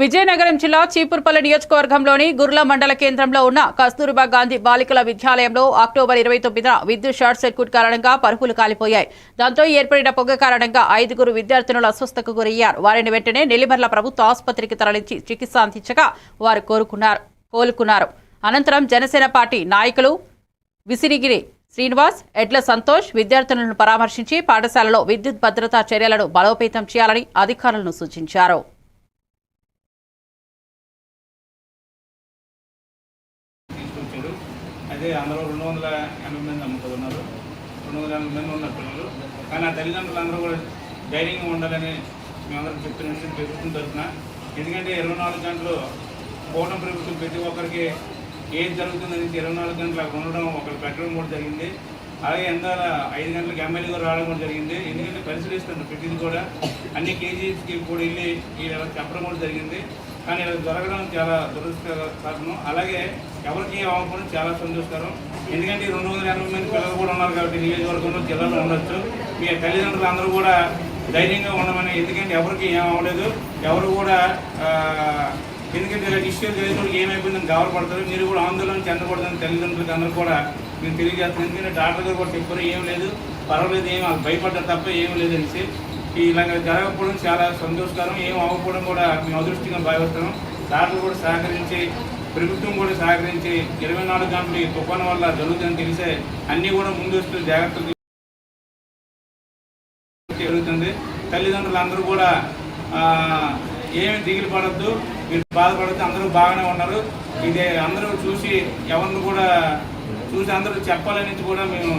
విజయనగరం జిల్లా చీపుర్పల్లి నియోజకవర్గంలోని గుర్ల మండల కేంద్రంలో ఉన్న కస్తూరిబా గాంధీ బాలికల విద్యాలయంలో అక్టోబర్ ఇరవై తొమ్మిదిన విద్యుత్ షార్ట్ సర్క్యూట్ కారణంగా పరుపులు కాలిపోయాయి. దాంతో ఏర్పడిన పొగ కారణంగా ఐదుగురు విద్యార్థినులు అస్వస్థకు గురయ్యారు. వారిని వెంటనే నెల్లిమర్ల ప్రభుత్వ ఆసుపత్రికి తరలించి చికిత్స అందించగా వారు కోరుకున్నారు కోలుకున్నారు. అనంతరం జనసేన పార్టీ నాయకులు విసిరిగిరి శ్రీనివాస్ ఎడ్ల సంతోష్ విద్యార్థులను పరామర్శించి పాఠశాలలో విద్యుత్ భద్రతా చర్యలను బలోపేతం చేయాలని అధికారులను సూచించారు. అదే అందులో రెండు వందల ఎనభై మంది అమ్ముతుంది రెండు వందల ఎనభై మంది ఉన్నారు పిల్లలు. కానీ ఆ తల్లిదండ్రులు అందరూ కూడా ధైర్యంగా ఉండాలని మేమందరం చెప్తున్నాం ప్రభుత్వం తరఫున. ఎందుకంటే ఇరవై నాలుగు గంటలు పోవడం ప్రభుత్వం ప్రతి ఒక్కరికి ఏది జరుగుతుందని ఇరవై నాలుగు గంటలు అక్కడ ఉండడం ఒకరు పెట్టడం కూడా జరిగింది. అలాగే ఎందాల ఐదు గంటలకు ఎమ్మెల్యే కూడా రావడం కూడా జరిగింది. ఎందుకంటే పరిశీలిస్తున్నారు ప్రతిదీ కూడా అన్ని కేజీస్కి కూడా వెళ్ళి ఇలా చెప్పడం కూడా జరిగింది. కానీ ఇలా జరగడం చాలా దురదృష్టకరం అలాగే ఎవరికి ఏం చాలా సంతోషకరం. ఎందుకంటే రెండు వందల ఎనభై మంది పిల్లలు కూడా ఉన్నారు కాబట్టి నియోజకవర్గంలో జిల్లాలో ఉండొచ్చు. మీ తల్లిదండ్రులు అందరూ కూడా ధైర్యంగా ఉండమని ఎందుకంటే ఎవరికి ఏం అవ్వలేదు. ఎవరు కూడా ఎందుకంటే ఇలా ఇష్యూలు తెలియదు ఏమైపోయిందని గావరపడతారు మీరు కూడా ఆందోళన చెందకూడదని తల్లిదండ్రులకు అందరూ కూడా మేము తెలియజేస్తాం ఎందుకంటే డాక్టర్ గారు కూడా చెప్పారు ఏం లేదు. పర్వాలేదు ఏం వాళ్ళు తప్ప ఏం లేదనేసి ఇలాగ జరగకపోవడం చాలా సంతోషకరం. ఏం అవ్వకపోవడం కూడా మేము అదృష్టంగా భావిస్తున్నాం డాక్టర్లు కూడా సహకరించి ప్రభుత్వం కూడా సహకరించి ఇరవై నాలుగు గంటలు ఈ తుఫాను వల్ల జరుగుతుందని తెలిసే అన్నీ కూడా ముందస్తు జాగ్రత్తలు జరుగుతుంది. తల్లిదండ్రులు అందరూ కూడా ఏమి దిగులు పడద్దు మీరు బాధపడద్దు అందరూ బాగానే ఉన్నారు. ఇది అందరూ చూసి ఎవరిని కూడా చూసి అందరూ చెప్పాలని కూడా మేము